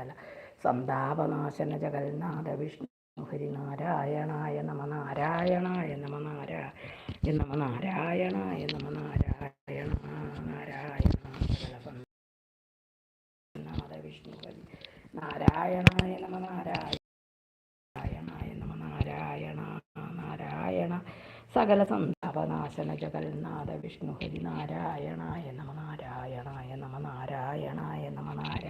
സകല സന്താപനാശന ജഗന്നാഥ വിഷ്ണു ഹരി നാരായണായ നമ നാരായണായ നമ നാരായ നമ നാരായണായ നമ നാരായണ നാരായണ സകല സന്താപനാഥ വിഷ്ണു ഹരി നാരായണായ നമ നാരായ സകല സന്താപനാശന ജഗന്നാഥ വിഷ്ണു ഹരി നാരായണായ നമ നാരായണായ നമ നാരായണായ നമ നാരായണ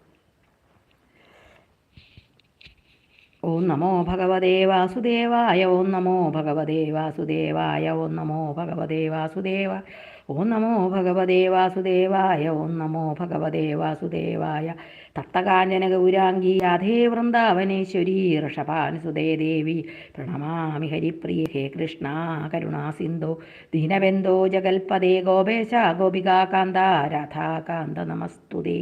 ഓം നമോ ഭഗവതേ വാസുദേവായ ഓം നമോ ഭഗവതേ വാസുദേവായ ഓം നമോ ഭഗവതേ വാസുദേവ ഓം നമോ ഭഗവതേ വാസുദേവായ ഓം നമോ ഭഗവതേ വാസുദേവായ. തപ്തകാഞ്ചന ഗൗരാംഗീ രാധേ വൃന്ദാവനേശ്വരി ഋഷഭാനുസുതേ ദേവി പ്രണമാമി ഹരിപ്രിയ ഹേ കൃഷ്ണ കരുണാസിന്ധോ ദീനബന്ധോ ജഗൽപദേ ഗോപേശ ഗോപികാകാന്ത രാധാകാന്ത നമസ്തുതേ.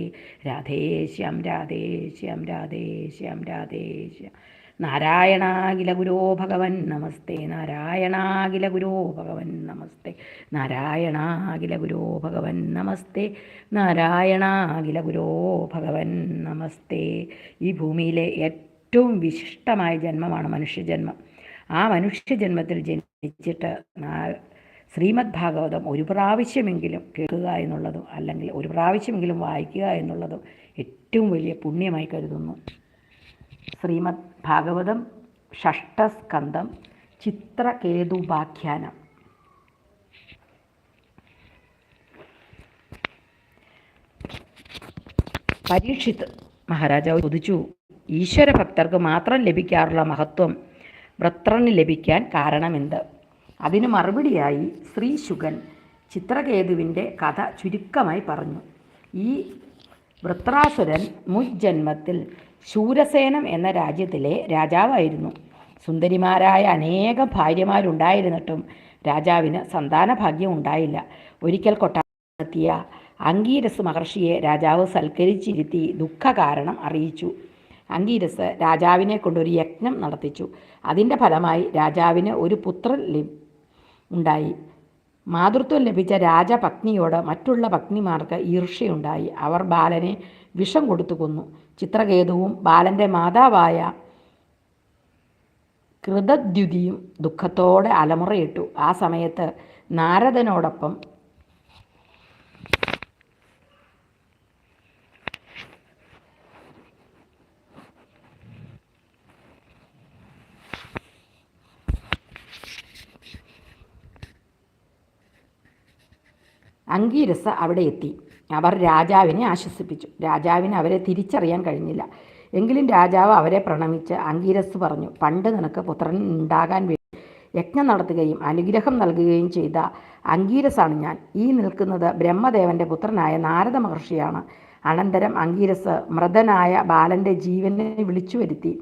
രാധേശ്യം രാധേശ്യം രാധേശ്യം രാധേശ്യം നാരായണാഖില ഗുരോ ഭഗവൻ നമസ്തേ നാരായണാഖില ഗുരോ ഭഗവൻ നമസ്തേ നാരായണാഖില ഗുരോ ഭഗവൻ നമസ്തേ നാരായണാഖില ഗുരോ ഭഗവൻ നമസ്തേ. ഈ ഭൂമിയിലെ ഏറ്റവും വിശിഷ്ടമായ ജന്മമാണ് മനുഷ്യജന്മം. ആ മനുഷ്യജന്മത്തിൽ ജനിച്ചിട്ട് ശ്രീമദ് ഭാഗവതം ഒരു പ്രാവശ്യമെങ്കിലും കേൾക്കുക എന്നുള്ളതും അല്ലെങ്കിൽ ഒരു പ്രാവശ്യമെങ്കിലും വായിക്കുക എന്നുള്ളതും ഏറ്റവും വലിയ പുണ്യമായി കരുതുന്നു. ശ്രീമദ് ഭാഗവതം ഷഷ്ടസ്കന്ധം ചിത്രകേതുപാഖ്യാനം പരീക്ഷിത് മഹാരാജാവ് ചോദിച്ചു ഈശ്വര ഭക്തർക്ക് മാത്രം ലഭിക്കാറുള്ള മഹത്വം വൃത്രന് ലഭിക്കാൻ കാരണമെന്ത്? അതിന് മറുപടിയായി ശ്രീ ശുഗൻ ചിത്രകേതുവിന്റെ കഥ ചുരുക്കമായി പറഞ്ഞു. ഈ വൃത്രാസുരൻ മുജ്ജന്മത്തിൽ ശൂരസേനം എന്ന രാജ്യത്തിലെ രാജാവായിരുന്നു. സുന്ദരിമാരായ അനേകം ഭാര്യമാരുണ്ടായിരുന്നിട്ടും രാജാവിന് സന്താന ഭാഗ്യം ഉണ്ടായില്ല. ഒരിക്കൽ കൊട്ടാരത്തിയ അങ്കീരസ് മഹർഷിയെ രാജാവ് സൽക്കരിച്ചിരുത്തി ദുഃഖകാരണം അറിയിച്ചു. അങ്കീരസ് രാജാവിനെ കൊണ്ടൊരു യജ്ഞം നടത്തിച്ചു. അതിന്റെ ഫലമായി രാജാവിന് ഒരു പുത്രൻ ഉണ്ടായി. മാതൃത്വം ലഭിച്ച രാജപത്നിയോട് മറ്റുള്ള പത്നിമാർക്ക് ഈർഷ്യയുണ്ടായി അവർ ബാലനെ വിഷം കൊടുത്തു കൊന്നു. ചിത്രകേതുവും ബാലന്റെ മാതാവായ കൃതദ്യുതിയും ദുഃഖത്തോടെ അലമുറയിട്ടു. ആ സമയത്ത് നാരദനോടൊപ്പം അങ്കീരസ അവിടെ എത്തി. അവർ രാജാവിനെ ആശ്വസിപ്പിച്ചു. രാജാവിന് അവരെ തിരിച്ചറിയാൻ കഴിഞ്ഞില്ല. എങ്കിലും രാജാവ് അവരെ പ്രണമിച്ച് അങ്കീരസ് പറഞ്ഞു പണ്ട് നിനക്ക് പുത്രൻ ഉണ്ടാകാൻ വേണ്ടി യജ്ഞം നടത്തുകയും അനുഗ്രഹം നൽകുകയും ചെയ്ത അങ്കീരസാണ് ഞാൻ. ഈ നിൽക്കുന്നത് ബ്രഹ്മദേവന്റെ പുത്രനായ നാരദ മഹർഷിയാണ്. അനന്തരം അങ്കീരസ് മൃതനായ ബാലന്റെ ജീവനെ വിളിച്ചു വരുത്തി.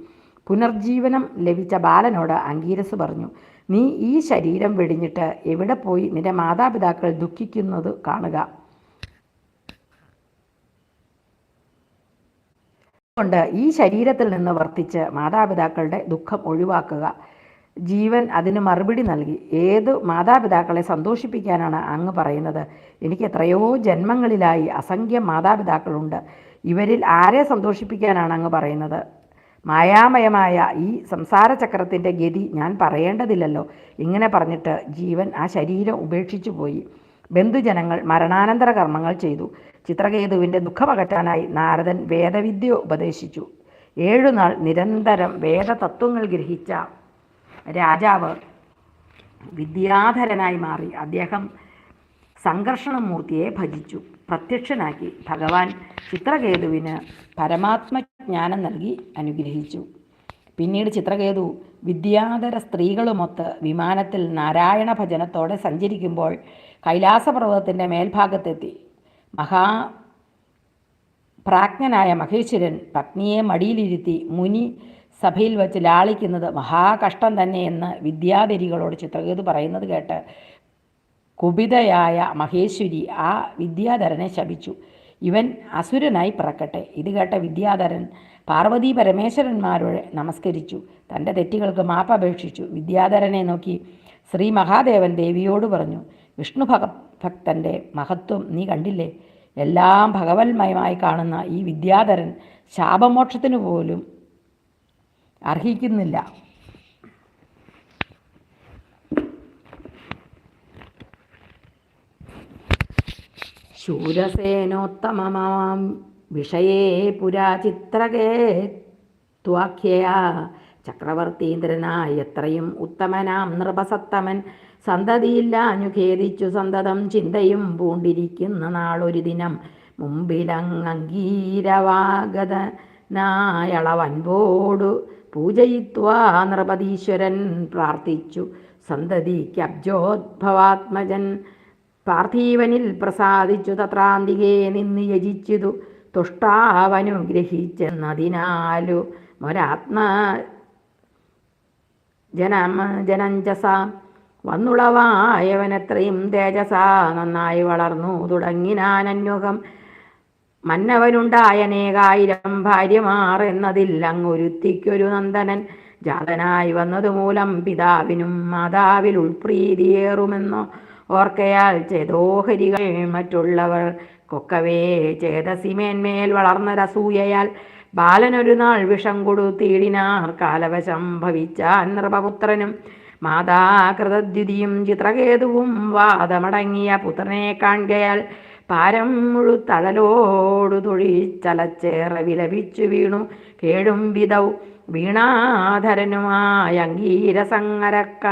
പുനർജീവനം ലഭിച്ച ബാലനോട് അങ്കീരസ് പറഞ്ഞു നീ ഈ ശരീരം വെടിഞ്ഞിട്ട് എവിടെ പോയി നിന്റെ മാതാപിതാക്കൾ ദുഃഖിക്കുന്നത് കാണുക. കൊണ്ട് ഈ ശരീരത്തിൽ നിന്ന് വർത്തിച്ച് മാതാപിതാക്കളുടെ ദുഃഖം ഒഴിവാക്കുക. ജീവൻ അതിന് മറുപടി നൽകി. ഏത് മാതാപിതാക്കളെ സന്തോഷിപ്പിക്കാനാണ് അങ്ങ് പറയുന്നത്? എനിക്ക് എത്രയോ ജന്മങ്ങളിലായി അസംഖ്യം മാതാപിതാക്കളുണ്ട്. ഇവരിൽ ആരെ സന്തോഷിപ്പിക്കാനാണ് അങ്ങ് പറയുന്നത്? മായാമയമായ ഈ സംസാര ചക്രത്തിന്റെ ഗതി ഞാൻ പറയേണ്ടതില്ലല്ലോ. ഇങ്ങനെ പറഞ്ഞിട്ട് ജീവൻ ആ ശരീരം ഉപേക്ഷിച്ചു പോയി ബന്ധുജനങ്ങൾ മരണാനന്തര കർമ്മങ്ങൾ ചെയ്തു. ചിത്രകേതുവിന്റെ ദുഃഖമകറ്റാനായി നാരദൻ വേദവിദ്യ ഉപദേശിച്ചു. ഏഴുനാൾ നിരന്തരം വേദതത്വങ്ങൾ ഗ്രഹിച്ച രാജാവ് വിദ്യാധരനായി മാറി. അദ്ദേഹം സംഘർഷണമൂർത്തിയെ ഭജിച്ചു. പ്രത്യക്ഷനാക്കി ഭഗവാൻ ചിത്രകേതുവിന് പരമാത്മജ്ഞാനം നൽകി അനുഗ്രഹിച്ചു. പിന്നീട് ചിത്രകേതു വിദ്യാധര സ്ത്രീകളുമൊത്ത് വിമാനത്തിൽ നാരായണ ഭജനത്തോടെ സഞ്ചരിക്കുമ്പോൾ കൈലാസപർവതത്തിന്റെ മേൽഭാഗത്തെത്തി. മഹാ പ്രാജ്ഞനായ മഹേശ്വരൻ പത്നിയെ മടിയിലിരുത്തി മുനി സഭയിൽ വച്ച് ലാളിക്കുന്നത് മഹാകഷ്ടം തന്നെയെന്ന് വിദ്യാധരികളോട് ചിത്രകേതു പറയുന്നത് കേട്ട് കുപിതയായ മഹേശ്വരി ആ വിദ്യാധരനെ ശപിച്ചു. ഇവൻ അസുരനായി പിറക്കട്ടെ. ഇത് കേട്ട വിദ്യാധരൻ പാർവതി പരമേശ്വരന്മാരോട് നമസ്കരിച്ചു. തന്റെ തെറ്റുകൾക്ക് മാപ്പപേക്ഷിച്ചു. വിദ്യാധരനെ നോക്കി ശ്രീ മഹാദേവൻ ദേവിയോട് പറഞ്ഞു വിഷ്ണു ഭഗ ഭക്തന്റെ മഹത്വം നീ കണ്ടില്ലേ? എല്ലാം ഭഗവത്മയമായി കാണുന്ന ഈ വിദ്യാധരൻ ശാപമോക്ഷത്തിന് പോലും അർഹിക്കുന്നില്ല. ശൂരസേനോത്തമമാം വിഷയേ പുരാ ചിത്രകേ ത്വാഖ്യയാ ചക്രവർത്തീന്ദ്രനായ എത്രയും ഉത്തമനാം നൃപസത്തമൻ. സന്തതിയില്ലാഞ്ഞു ഖേദിച്ചു സന്തതം ചിന്തയും പൂണ്ടിരിക്കുന്ന നാളൊരു ദിനം മുമ്പിലങ്ങീരവാഗതനായളവൻപോടു പൂജയിത്വാ നൃപതീശ്വരൻ പ്രാർത്ഥിച്ചു. സന്തതിക്ക് അബ്ജോദ്ഭവാത്മജൻ പാർത്ഥീവനിൽ പ്രസാദിച്ചു. തത്രാന്തികെ നിന്ന് യജിച്ചിതു. തുഷ്ടാവനുഗ്രഹിച്ചെന്നതിനാലു മൊരാത്മ ജനം ജനഞ്ചസ വന്നുളവായവനത്രയും തേജസാ നന്നായി വളർന്നു തുടങ്ങിനാനന്യുഗം മന്നവനുണ്ടായനേകായിരം ഭാര്യമാർ എന്നതിൽ അങ്ങൊരുത്തിക്കൊരു നന്ദനൻ. ജാതനായി വന്നതുമൂലം പിതാവിനും മാതാവിൽ ഉൾപ്രീതിയേറുമെന്നോ ഓർക്കയാൽ ചേതോഹരികൾ മറ്റുള്ളവർ കൊക്കവേ ചേതസിമേന്മേൽ വളർന്നൊരസൂയയാൽ ബാലനൊരു നാൾ വിഷം കൊടുത്തീടിനാർ കാലവശം ഭവിച്ചാൻ നൃപപുത്രനും മാതാകൃതദ്യുതിയും ചിത്രകേതുവും വാദമടങ്ങിയ പുത്രനെ കാണുകയാൽ പാരം മുഴുത്തഴലോടു തൊഴിച്ചലച്ചേറെ വിലപിച്ചു വീണു. കേടും വിധൗ വീണാധരനുമായ അംഗീരസങ്ങരക്ക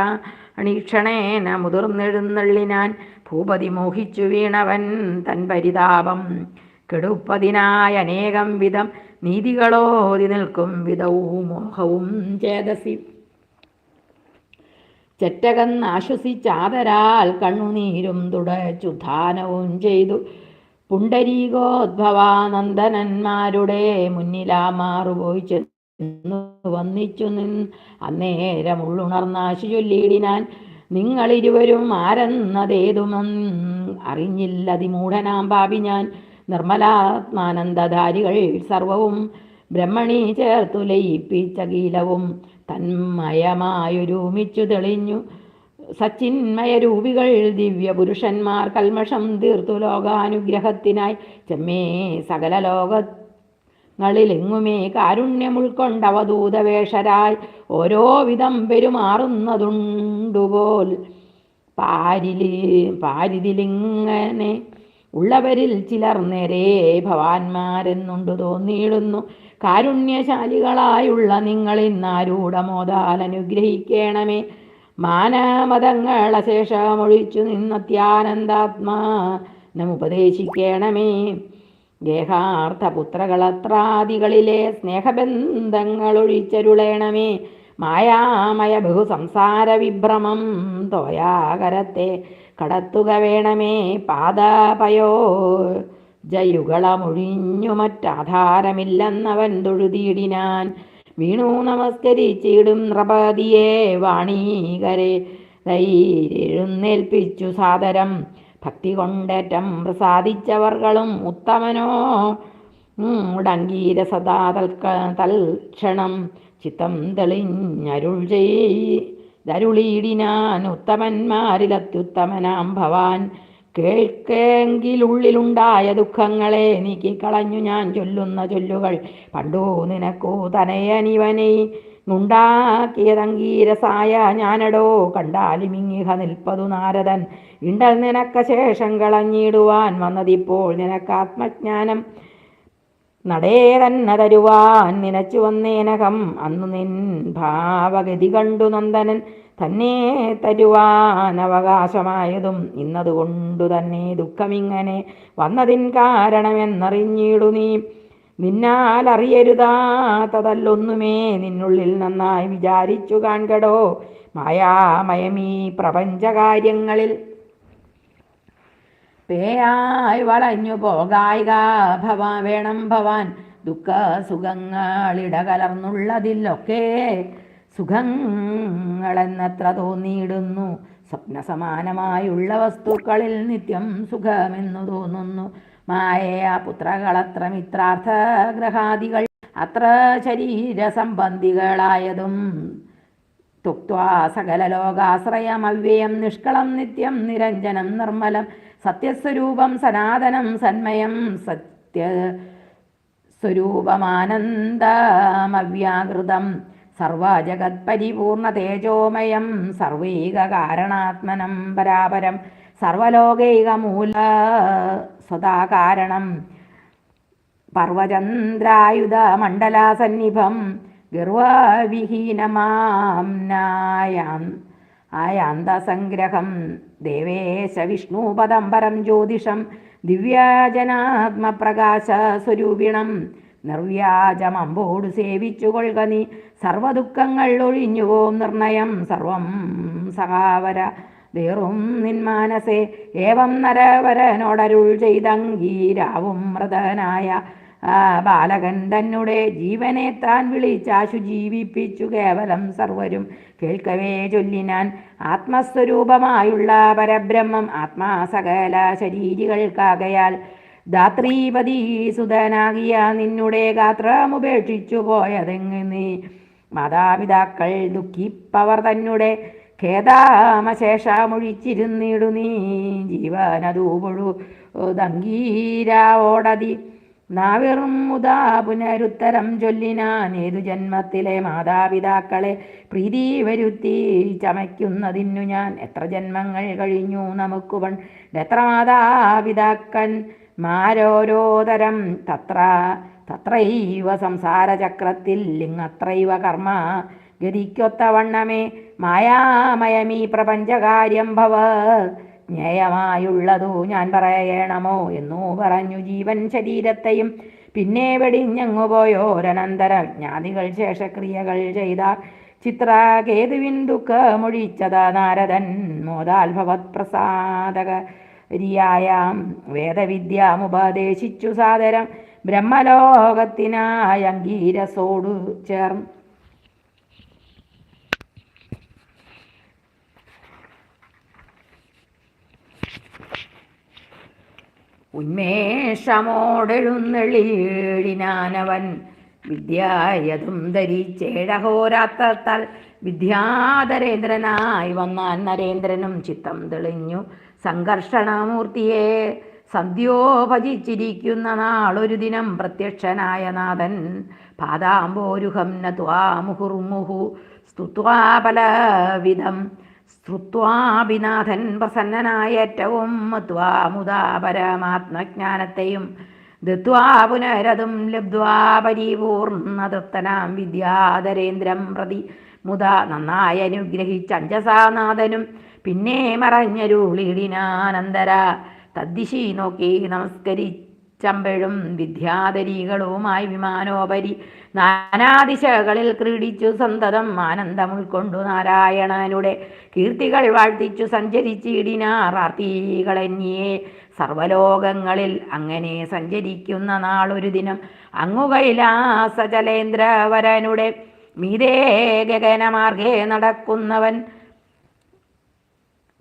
അണീക്ഷണേന മുതിർന്നെഴുന്നള്ളിനാൻ ഭൂപതി മോഹിച്ചു വീണവൻ തൻ പരിതാപം. കെടുപ്പതിനായ അനേകം വിധം നീതികളോതി നിൽക്കും വിധവും മോഹവും ചേതസി. ചെറ്റകന്നാശ്വസിച്ചാതരാൽ കണ്ണുനീരും തുടച്ചുധാനവും ചെയ്തു. പുണ്ടരീകോദ്ഭവാനന്ദനന്മാരുടെ മുന്നിലാ മാറുപോയി ചെന്നു വന്നിച്ചു നിൻ അന്നേരം ഉള്ളുണർന്നാശു ചൊല്ലിയിടിനാൻ നിങ്ങളിരുവരും അറിഞ്ഞില്ല അറിഞ്ഞില്ലതിമൂഢനാം പാപി ഞാൻ. നിർമ്മലാത്മാനന്ദധാരികൾ സർവവും ബ്രഹ്മണി ചേർത്തു ലയിപ്പിച്ച കീലവും തന്മയമായൊരുമിച്ചു തെളിഞ്ഞു. സച്ചിന്മയരൂപികൾ ദിവ്യ പുരുഷന്മാർ കൽമഷം തീർത്തു ലോകാനുഗ്രഹത്തിനായി. ചെമ്മേ സകല ലോകങ്ങളിലെങ്ങുമേ കാരുണ്യം ഉൾക്കൊണ്ടവധൂതവേഷരായി ഓരോ വിധം പെരുമാറുന്നതുണ്ടുപോൽ. പാരിലി പാരിതിലിങ്ങനെ ഉള്ളവരിൽ ചിലർ നേരെ ഭവാന്മാരെന്നുണ്ടു തോന്നിയിടുന്നു. കാരുണ്യശാലികളായുള്ള നിങ്ങൾ ഇന്നാരൂഢമോദാൽ അനുഗ്രഹിക്കണമേ മാനമതങ്ങളശേഷമൊഴിച്ചു നിന്നത്യാനന്ദാത്മാ നമുപദേശിക്കണമേ ദേഹാർത്ഥപുത്രകളത്രാദികളിലെ സ്നേഹബന്ധങ്ങൾ ഒഴിച്ചരുളേണമേ മായാമയ ബഹുസംസാര വിഭ്രമം തോയാകരത്തെ കടത്തുക വേണമേ. പാദപയോ ജയുകളമൊഴിഞ്ഞു മറ്റാധാരമില്ലെന്നവൻ തൊഴുതിയിടിനാൻ. വീണു നമസ്കരിച്ചിടും നൃപതിയെ വാണീകരെ. എഴുന്നേൽപ്പിച്ചു സാദരം. ഭക്തി കൊണ്ടേറ്റം പ്രസാദിച്ചവർകളും ഉത്തമനോ. ഉടങ്കീര സദാ തൽക്ക തൽക്ഷണം. ചിത്തം തെളിഞ്ഞരുൾ ചെയ്തരുളിയിടിനാൻ ഉത്തമന്മാരിലത്യുത്തമനാം ഭവാൻ. കേൾക്കെങ്കിലുള്ളിലുണ്ടായ ദുഃഖങ്ങളെ നീക്കിക്കളഞ്ഞു ഞാൻ ചൊല്ലുന്ന ചൊല്ലുകൾ. പണ്ടു നിനക്കോ തനയനിവനെ ഉണ്ടാക്കിയതങ്കീരസായ ഞാനടോ കണ്ടാലിമിങ്ങിഹ നിൽപ്പതു നാരദൻ. ഇണ്ടൽ നിനക്ക ശേഷം കളഞ്ഞിടുവാൻ വന്നതിപ്പോൾ നിനക്ക് ആത്മജ്ഞാനം നടേ തന്നെ തരുവാൻ നിനച്ചു വന്നേനകം. അന്നു നിൻ ഭാവഗതി കണ്ടു നന്ദനൻ. തന്നെ തരുവാൻ അവകാശമായതും ഇന്നതുകൊണ്ടു തന്നെ ദുഃഖമിങ്ങനെ വന്നതിൻ കാരണമെന്നറിഞ്ഞിടു നീ. നിന്നാൽ അറിയരുതാത്തതല്ലൊന്നുമേ നിന്നുള്ളിൽ നന്നായി വിചാരിച്ചു കാൺകടോ മായാമയമീ പ്രപഞ്ചകാര്യങ്ങളിൽ. പേയായി വളഞ്ഞു പോകായിക ഭവ വേണം ഭവാൻ. ദുഃഖ സുഖങ്ങളിടകലർന്നുള്ളതിലൊക്കെ സുഖങ്ങളെന്നത്ര തോന്നിയിടുന്നു. സ്വപ്ന സമാനമായുള്ള വസ്തുക്കളിൽ നിത്യം സുഖമെന്നു തോന്നുന്നു. മായയാ പുത്രകളത്ര മിത്രാർത്ഥ ഗ്രഹാദികൾ അത്ര ശരീരസംബന്ധികളായതും. തുക്വാ സകല ലോകാശ്രയം അവ്യയം നിഷ്കളം നിത്യം നിരഞ്ജനം നിർമ്മലം സത്യസ്വരൂപം സനാതനം സന്മയം സത്യ സ്വരൂപമാനന്ദമവ്യാകൃതം സർവജഗത്പരിപൂർണ തേജോമയം സർവൈക കാരണാത്മനം പരാപരം സർവലോകൈകമൂല സ്വതാ കാരണം പർവചന്ദ്രായുധ മണ്ഡലസന്നിഭം ഗർവവിഹീനമാംനായാം. ആയാന്തസംഗ്രഹം ദേവേശ വിഷ്ണുപദം പരം ജ്യോതിഷം ദിവ്യജനാത്മപ്രകാശ നിർവ്യാജമമ്പോടു സേവിച്ചുകൊള്ളുക നീ. സർവദുഃഖങ്ങൾ ഒഴിഞ്ഞുപോം നിർണയം. സർവം സഹാവര. വേറും നിന്മാനസേ ഏവം നരവരനോടരുൾ ചെയ്തങ്കീരാവും മൃതനായ ബാലകൻ തന്നെ ജീവനെ താൻ വിളിച്ചാശു ജീവിപ്പിച്ചു കേവലം സർവരും. കേൾക്കവേ ചൊല്ലിനാൻ ആത്മസ്വരൂപമായുള്ള പരബ്രഹ്മം. ആത്മാ സകല ശരീരികൾക്കാകയാൽ ധാത്രീപതി സുതനാകിയ നിന്നുടെ ഗാത്രം ഉപേക്ഷിച്ചു പോയതെങ്ങ് നീ? മാതാപിതാക്കൾ ദുഃഖിപ്പവർ തന്നെ ഖേദാമശേഷമൊഴിച്ചിരുന്നിടു നീ. ജീവനതൂപൊഴു ദങ്കീരാവോടതി നാവിറും മുതാ പുനരുത്തരം ചൊല്ലിനാൻ ഏതു ജന്മത്തിലെ മാതാപിതാക്കളെ പ്രീതി വരുത്തി ചമയ്ക്കുന്നതിനു ഞാൻ എത്ര ജന്മങ്ങൾ കഴിഞ്ഞു നമുക്ക് പണ്ട് എത്ര മാതാപിതാക്കൻ മാരോരോതരം തത്ര തത്രൈവ സംസാരചക്രത്തിൽ ലിങ്ങത്രൈവ കർമ്മ. ഗതിക്കൊത്തവണ്ണമേ മായാമയമീ പ്രപഞ്ചകാര്യം ഭവ. ജ്ഞേയമായുള്ളതു ഞാൻ പറയണമോ എന്നു പറഞ്ഞു ജീവൻ ശരീരത്തെയും. പിന്നെ വെടിഞ്ഞങ്ങുപോയോരനന്തര ജ്ഞാതികൾ ശേഷക്രിയകൾ ചെയ്ത. ചിത്രകേതുവിൻ ദുഃഖമൊഴിച്ചത നാരദൻ മോദാൽഭവത് പ്രസാദകരിയായാം വേദവിദ്യാമുപദേശിച്ചു സാദരം. ബ്രഹ്മലോകത്തിനായ അംഗീരസോടു ചേർന്ന് ഉന്മേഷമോടെഴുന്നള്ളിയിടിനാനവൻ വിദ്യായതും ധരിച്ചേഴഹോരാത്രത്താൽ വിദ്യാധരേന്ദ്രനായി വന്നാൻ നരേന്ദ്രനും ചിത്തം തെളിഞ്ഞു. സംഘർഷണമൂർത്തിയെ സന്ധ്യോ ഭജിച്ചിരിക്കുന്ന നാളൊരു ദിനം പ്രത്യക്ഷനായ നാഥൻ. പാദാംബോരുഹം നത്വാ മുഹുർമുഹു സ്തുത്വാ പലവിധം ശ്രുത്വാഭിനാഥൻ പ്രസന്നനായ ഏറ്റവും മത്വാ മുതാ പരമാത്മജ്ഞാനത്തെയും ദത്വാ പുനരതും ലബ്ധ്വാ പരിപൂർണതൃപ്തനാം വിദ്യാധരേന്ദ്രം പ്രതി മുത നന്നായി അനുഗ്രഹിച്ച അഞ്ചസാനാഥനും പിന്നെ മറഞ്ഞരുളിടിനാനന്തര തദ്ദിശി നോക്കി നമസ്കരിച്ചമ്പഴും വിദ്യാധരികളുമായി വിമാനോപരി നാനാദിശകളിൽ ക്രീഡിച്ചു സന്തതം ആനന്ദം ഉൾക്കൊണ്ടു നാരായണനുടെ കീർത്തികൾ വാഴ്ത്തിച്ചു സഞ്ചരിച്ചിടിനാറാർത്തികളെന്നിയെ സർവലോകങ്ങളിൽ അങ്ങനെ സഞ്ചരിക്കുന്ന നാളൊരു ദിനം അങ്ങുകൈലാസ കൈലാസചലേന്ദ്രവരനുടെ മീതേ ഗഗനമാർഗേ നടക്കുന്നവൻ.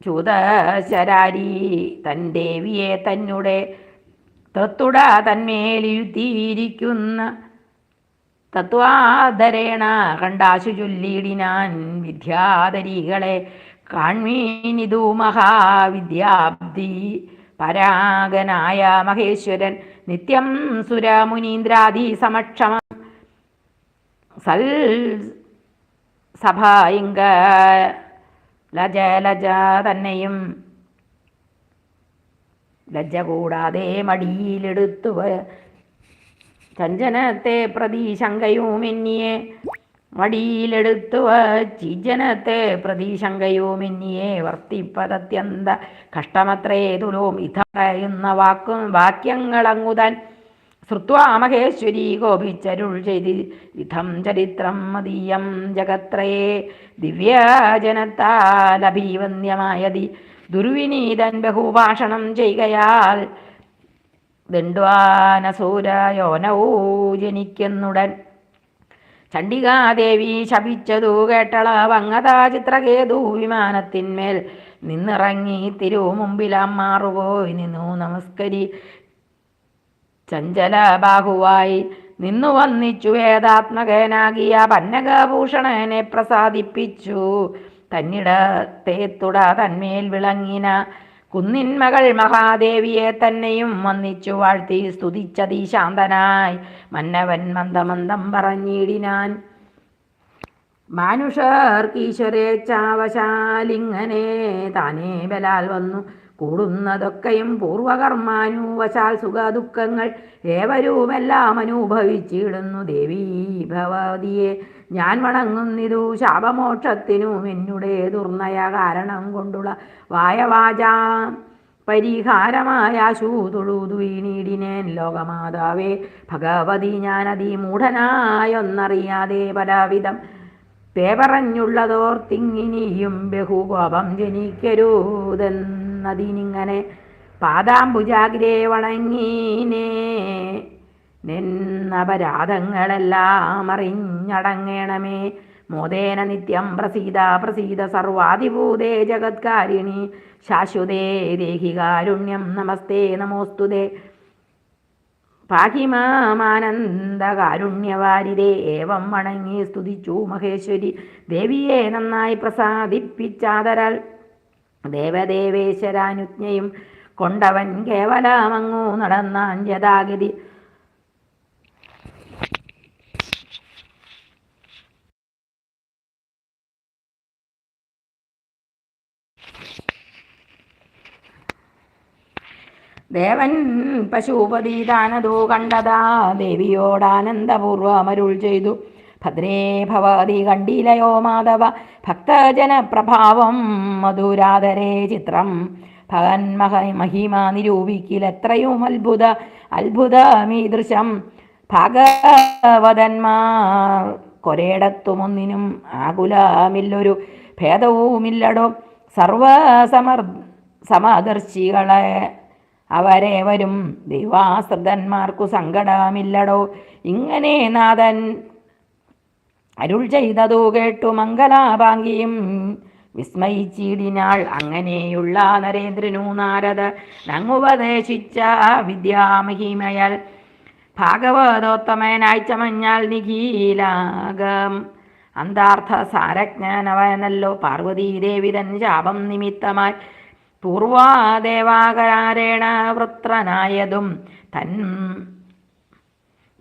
ചൂതശരാരി തൻ ദേവിയെ തന്നെ തത്തുട തന്മേലിരുത്തിയിരിക്കുന്ന തത്വാധരേണ കണ്ടാശു ചൊല്ലിയിടിനാൻ വിദ്യാധരികളെ കാൺമീനിതു മഹാവിദ്യാബ്ദി. പരാഗനായ മഹേശ്വരൻ നിത്യം സുരമുനീന്ദ്രാദി സമക്ഷമ സഭായിങ്ക ലജ ലജ തന്നെയും ലജ്ജ കൂടാതെ മടിയിലെടുത്തു ചഞ്ചനത്തെ പ്രതി ശങ്കയുമെന്നിയെ മടിയിലെടുത്തു ചിജനത്തെ പ്രതി ശങ്കയുമെന്നിയെ വർത്തിപ്പതത്യന്ത കഷ്ടമത്രേ തുലോം ഇഥ പറയുന്ന വാക്കും വാക്യങ്ങളങ്ങുതാൻ ശ്രുത്വാ മഹേശ്വരി ചെയ്തി ഇതം ചരിത്രം മതീയം ജഗത്രയേ ദിവ്യജനത്താലഭീവന്യമായതി ദുർവിനീതൻ ബഹുഭാഷണം ചെയ്യുകയാൽ ദണ്ഡ്വാനസൂരയോനവൂ ജനിക്കുന്നുടൻ. ചണ്ഡികാദേവി ശപിച്ചതു കേട്ടള വങ്ങതാ ചിത്രകേതു വിമാനത്തിന്മേൽ നിന്നിറങ്ങി തിരുമുമ്പിലാം മാറുപോയി നിന്നു നമസ്കരി. ചഞ്ചല ബാഹുവായി നിന്നു വന്നിച്ചു വേദാത്മകനാകിയ പന്നകഭൂഷണനെ പ്രസാദിപ്പിച്ചു. തന്നിടത്തെ തുട തന്മേൽ വിളങ്ങിന കുന്നിൻ മകൾ മഹാദേവിയെ തന്നെയും വന്നിച്ചു വാഴ്ത്തി സ്തുതിച്ചതി ശാന്തനായി. മന്നവൻ മന്ദമന്ദം പറഞ്ഞിടിനാൻ. മാനുഷർക്കീശ്വരേച്ഛാവശാലിങ്ങനെ താനേ ബലാൽ വന്നു. കൂടുന്നതൊക്കെയും പൂർവകർമാനുവശാൽ സുഖദുഃഖങ്ങൾ ഏവരുമെല്ലാം അനുഭവിച്ചിടുന്നു ദേവീ ഭവതിയെ. ഞാൻ വണങ്ങുന്നിതു ശാപമോക്ഷത്തിനു എന്നുടെ ദുർനയ കാരണം കൊണ്ടുള്ള വായവാച പരിഹാരമായ ശൂതുളുതു വീണീടിനേൻ ലോകമാതാവേ. ഭഗവതി ഞാനതി മൂഢനായൊന്നറിയാതെ പലവിധം പേപറഞ്ഞുള്ളതോർത്തിങ്ങിനിയും പറഞ്ഞുള്ളതോർത്തിങ്ങിനിയും ബഹുകോപം ജനിക്കരുതെന്നതിനിങ്ങനെ പാദാംബുജാഗ്രേ വണങ്ങീനേ. നിന്നപരാധങ്ങളെല്ലാം അറിഞ്ഞടങ്ങണമേ. മോദേന നിത്യം പ്രസീത പ്രസീത സർവാധിഭൂതേ ജഗത്കാരിണി. ശാശ്വതേ ദേഹി കാരുണ്യം നമസ്തേ നമോസ്തുതേ. പാഹി മാമാനന്ദകാരുണ്യവാരിതേ ഏവം വണങ്ങി സ്തുതിച്ചു മഹേശ്വരി. ദേവിയെ നന്നായി പ്രസാദിപ്പിച്ചാതരാൽ. ദേവദേവേശ്വരാനുജ്ഞയും കൊണ്ടവൻ കേവലമങ്ങു നടന്ന അഞ്ചതാഗതി ദേവൻ പശുപതി താനതോ കണ്ടതാ ദേവിയോടാനന്ദപൂർവമരുൾ ചെയ്തു. ഭദ്രേ ഭവതി കണ്ടിലയോ മാധവ? ഭക്തജനപ്രഭാവം മധുരാധരേ ചിത്രം. ഭഗൻ മഹ മഹിമ നിരൂപിക്കിൽ എത്രയും അത്ഭുത അത്ഭുതമീദൃശം. ഭഗവതന്മാർ കൊരേടത്തുമൊന്നിനും ആകുലമില്ലൊരു ഭേദവുമില്ലടോ. സർവസമർ സമദർശികളെ അവരെ വരും ദൈവാശ്രിതന്മാർക്കു സങ്കടമില്ലടോ. ഇങ്ങനെ നാഥൻ അരുൾ ചെയ്തതു കേട്ടു മംഗലാഭാംഗിയും വിസ്മയിച്ചിടിനാൾ അങ്ങനെയുള്ള നരേന്ദ്രനു നാരദ നങ്ങുപദേശിച്ച വിദ്യാമഹിമയൽ ഭാഗവതോത്തമനായി ചമഞ്ഞാൽ നിഖീലാകം അന്താർത്ഥ സാരജ്ഞാനവനല്ലോ പാർവതീദേവി തൻ ശാപം നിമിത്തമായി പൂർവാദേവാകരാരേണ വൃത്രനായതും തൻ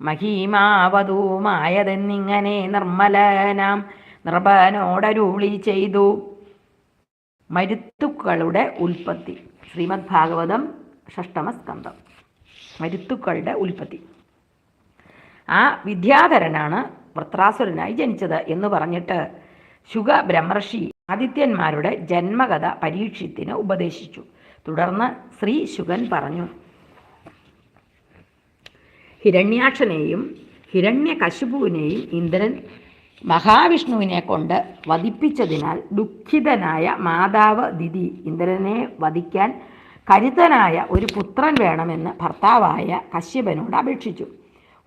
മഹിമാവതുമായതെന്നിങ്ങനെ നിർമ്മലനാം നൃപനോടരുളി ചെയ്തു. മരുത്തുക്കളുടെ ഉൽപ്പത്തി. ശ്രീമദ് ഭാഗവതം ഷഷ്ടമസ്കന്ധം മരുത്തുക്കളുടെ ഉൽപ്പത്തി. ആ വിദ്യാധരനാണ് വൃത്രാസുരനായി ജനിച്ചത് എന്ന് പറഞ്ഞിട്ട് ശുഗ ബ്രഹ്മർഷി ആദിത്യന്മാരുടെ ജന്മകഥ പരീക്ഷത്തിന് ഉപദേശിച്ചു. തുടർന്ന് ശ്രീ ശുഗൻ പറഞ്ഞു ഹിരണ്യാക്ഷനെയും ഹിരണ്യകശുപുവിനെയും ഇന്ദ്രൻ മഹാവിഷ്ണുവിനെ കൊണ്ട് വധിപ്പിച്ചതിനാൽ ദുഃഖിതനായ മാതാവ് ദിതി ഇന്ദ്രനെ വധിക്കാൻ കരുത്തനായ ഒരു പുത്രൻ വേണമെന്ന് ഭർത്താവായ കശ്യപനോട് അപേക്ഷിച്ചു.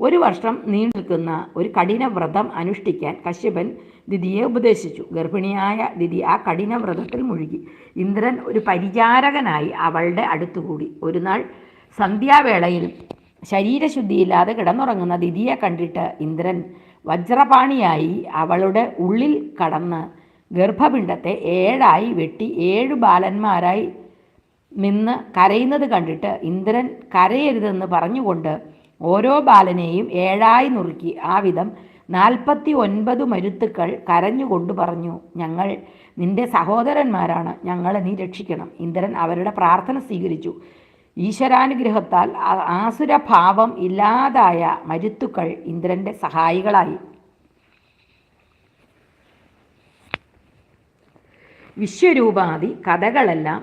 ഒരു വർഷം നീണ്ടുനിൽക്കുന്ന ഒരു കഠിന വ്രതം അനുഷ്ഠിക്കാൻ കശ്യപൻ ദിതിയെ ഉപദേശിച്ചു. ഗർഭിണിയായ ദിതി ആ കഠിന വ്രതത്തിൽ മുഴുകി. ഇന്ദ്രൻ ഒരു പരിചാരകനായി അവളുടെ അടുത്തുകൂടി. ഒരു നാൾ സന്ധ്യാവേളയിൽ ശരീരശുദ്ധിയില്ലാതെ കിടന്നുറങ്ങുന്ന ദിതിയെ കണ്ടിട്ട് ഇന്ദ്രൻ വജ്രപാണിയായി അവളുടെ ഉള്ളിൽ കടന്ന് ഗർഭപിണ്ഡത്തെ ഏഴായി വെട്ടി ഏഴ് ബാലന്മാരായി നിന്ന് കരയുന്നത് കണ്ടിട്ട് ഇന്ദ്രൻ കരയരുതെന്ന് പറഞ്ഞുകൊണ്ട് ഓരോ ബാലനെയും ഏഴായി നുറുക്കി ആ വിധം നാൽപ്പത്തി ഒൻപത് മരുത്തുക്കൾ കരഞ്ഞുകൊണ്ട് പറഞ്ഞു ഞങ്ങൾ നിന്റെ സഹോദരന്മാരാണ്. ഞങ്ങളെ നീ രക്ഷിക്കണം. ഇന്ദ്രൻ അവരുടെ പ്രാർത്ഥന സ്വീകരിച്ചു. ഈശ്വരാനുഗ്രഹത്താൽ ആസുരഭാവം ഇല്ലാതായ മരുത്തുക്കൾ ഇന്ദ്രന്റെ സഹായികളായി. വിശ്വരൂപാദി കഥകളെല്ലാം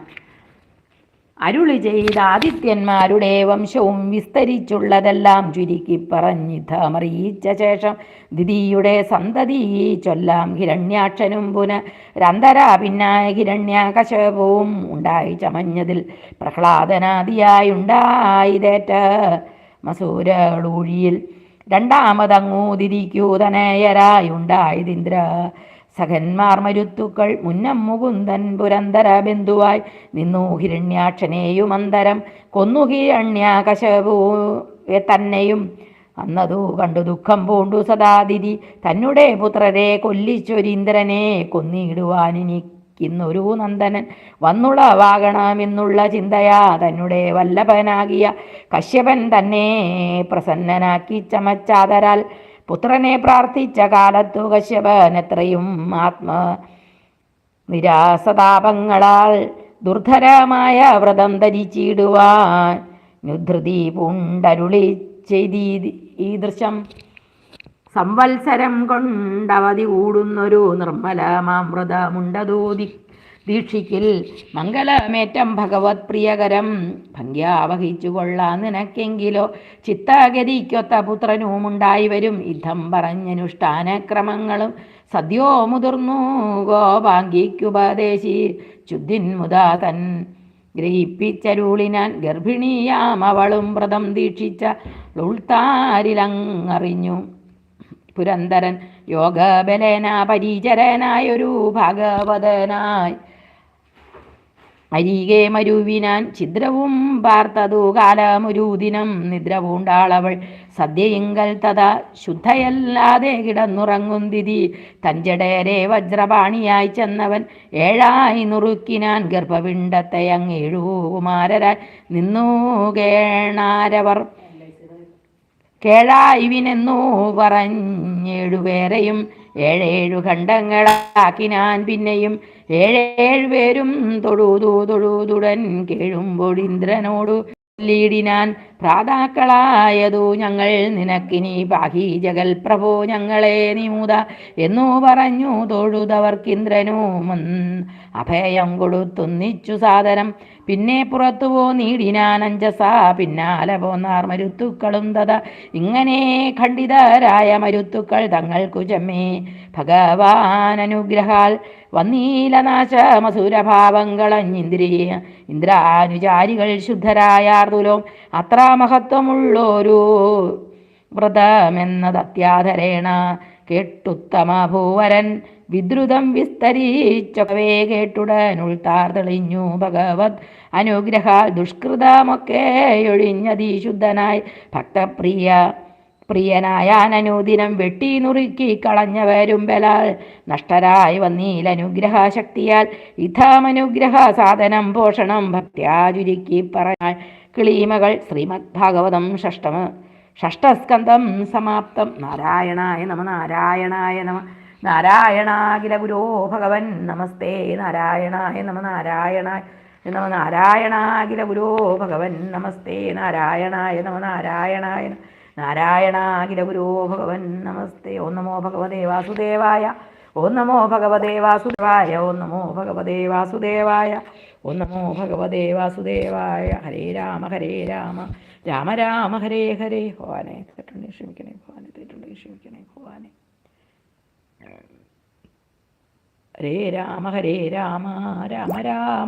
അരുളി ചെയ്ത ആദിത്യന്മാരുടെ വംശവും വിസ്തരിച്ചുള്ളതെല്ലാം ചുരുക്കി പറഞ്ഞിതമറിയിച്ച ശേഷം ദിദിയുടെ സന്തതി ചൊല്ലാം ഹിരണ്യാക്ഷനും പുന രന്തര പിന്നായ ഹിരണ്യാകശവും ഉണ്ടായി ചമഞ്ഞതിൽ പ്രഹ്ലാദനാദിയായുണ്ടായിതേറ്റ മസൂരളൂഴിയിൽ രണ്ടാമതങ്ങൂതിരിക്കൂതനയരായുണ്ടായതിന്ദ്ര സഖന്മാർ മരുത്തുക്കൾ മുന്നം മുകുന്ദൻ പുരന്തര ബന്ധുവായി നിന്നു ഹിരണ്യാക്ഷനെയുമന്തരം കൊന്നു ഹിരണ്യാകശപുവെ തന്നെയും. അന്നതു കണ്ടു ദുഃഖം പൂണ്ടു സദാതിഥി. തന്നെ പുത്രരെ കൊല്ലിച്ചൊരിന്ദ്രനെ കൊല്ലിച്ചൊരീന്ദ്രനെ കൊന്നിടുവാനിനിക്കുന്നൊരു നന്ദനൻ. വന്നുളവാകണമെന്നുള്ള ചിന്തയാ തന്നെ വല്ലഭനാകിയ. കശ്യപൻ തന്നെ പ്രസന്നനാക്കി ചമച്ചാതരാൽ. പുത്രനെ പ്രാർത്ഥിച്ച കാലത്തു കശ്യപൻ എത്രയും ആത്മ നിരാസതാപങ്ങളാൽ ദുർധരമായ വ്രതം ധരിച്ചിടുവാൻ നുധൃതി പൂണ്ടരുളി ചെയ്തി ഈ ദൃശ്യം. സംവത്സരം കൊണ്ടവധി കൂടുന്നൊരു നിർമ്മലമാമൃതമുണ്ടതൂതി ദീക്ഷിക്കിൽ മംഗളമേറ്റം ഭഗവത് പ്രിയകരം ഭംഗ്യാ വഹിച്ചു കൊള്ളാൻ നിനക്കെങ്കിലോ. ചിത്താഗതിക്കൊത്ത പുത്രനുമുണ്ടായി വരും. യുദ്ധം പറഞ്ഞനുഷ്ഠാനക്രമങ്ങളും സദ്യോ മുതിർന്നു. ഗോപാങ്കിക്കുപദേശി ചുദ്ധിൻ മുതാ ഗ്രഹിപ്പിച്ചരുളിനാൻ ഗർഭിണിയാം അവളും വ്രതം ദീക്ഷിച്ച ഉൾത്താരിലങ്ങറിഞ്ഞു. പുരന്തരൻ യോഗബലേന പരീചരനായൊരു ഭാഗവതനായി അരികെ മരുവിനാൻ ഛിദ്രവും പാർത്തതു കാലമൊരു ദിനം. നിദ്ര പൂണ്ടാളവൾ സദ്യയിങ്കൽ തഥാ ശുദ്ധയല്ലാതെ കിടന്നുറങ്ങും തിഥി. തഞ്ചടേരെ വജ്രപാണിയായി ചെന്നവൻ ഏഴായി നുറുക്കിനാൻ ഗർഭപിണ്ടത്തെ അങ്ങേഴു കുമാരരായി നിന്നു കേണാരവർ. കേഴായിവിനെന്നു പറഞ്ഞേഴുപേരെയും ഏഴേഴു ഖണ്ഡങ്ങളാക്കിനാൻ പിന്നെയും ഏഴേഴു പേരും തൊഴുതു തൊഴുതുടൻ കേഴുമ്പോൾ ഇന്ദ്രനോടു ലീടിനാൻ ഭ്രാതാക്കളായതു ഞങ്ങൾ നിനക്കിനി ബാഹി ജഗൽ പ്രഭോ ഞങ്ങളെ നിമൂത എന്നു പറഞ്ഞു തൊഴുതവർക്കിന്ദ്രനോമൻ അഭയം കൊടുത്തൊന്നിച്ചു സാദരം പിന്നെ പുറത്തു പോ നീടിനാനഞ്ചസ പിന്നാലെ പോന്നാർ മരുത്തുക്കളും തത ഇങ്ങനെ ഖണ്ഡിതരായ മരുത്തുക്കൾ തങ്ങൾക്കു ചെമ്മേ. ഭഗവാൻ അനുഗ്രഹാൽ വന്നീലനാശ മസുരഭാവങ്ങളഞ്ഞിന്ദ്രിയ ഇന്ദ്രാനുചാരികൾ ശുദ്ധരായാർതുലോ. അത്ര മഹത്വമുള്ളൊരു വ്രതമെന്നത് അത്യാധരേണ കേട്ടുത്തമ ഭൂവരൻ വിദ്രുതം വിസ്തരിച്ചവേ കേട്ടുടനുൾത്താർ തെളിഞ്ഞു ഭഗവത് അനുഗ്രഹാൽ ദുഷ്കൃതമൊക്കെ ഒഴിഞ്ഞതീശുദ്ധനായി ഭക്തപ്രിയ പ്രിയനായാനനുദിനം വെട്ടി നുറുക്കി കളഞ്ഞവരും ബലാൽ നഷ്ടരായി വന്നീലനുഗ്രഹ ശക്തിയാൽ ഇഥാമനുഗ്രഹ സാധനം പോഷണം ഭക്തിയാചുരുക്കി പറഞ്ഞാൽ കിളീമകൾ ശ്രീമദ് ഭാഗവതം ഷഷ്ടമ ഷഷ്ടസ്കന്ധം സമാപ്തം. നാരായണായ നമ നാരായണായ നമ നാരായണാഖില ഗുരോ ഭഗവൻ. നമസ്തേ നാരായണായ നമ നാരായണായ നമ നാരായണാഖില ഗുരോ ഭഗവൻ. നമസ്തേ നാരായണായ നമ നാരായണായ നാരായണാഖില ഗുരോ ഭഗവൻ. നമസ്തേ. ഓ നമോ ഭഗവതേ വാസുദേവായ. ഓ നമോ ഭഗവതേ വാസുദേവായ. ഓ നമോ ഭഗവതേ വാസുദേവായ. ഓം നമോ ഭഗവതേ വാസുദേവായ. ഹരേ രാമ ഹരേ രാമ. രാമ രാമ ഹരേ ഹരേ. ഭവാനെ തെറ്റുണ്ടെ ക്ഷമിക്കണേ ഭവാനെ തെറ്റുണ്ടെ ക്ഷമിക്കണേ ഭവാനെ ഹരേ രാമ ഹരേ രാമ രാമ രാമ.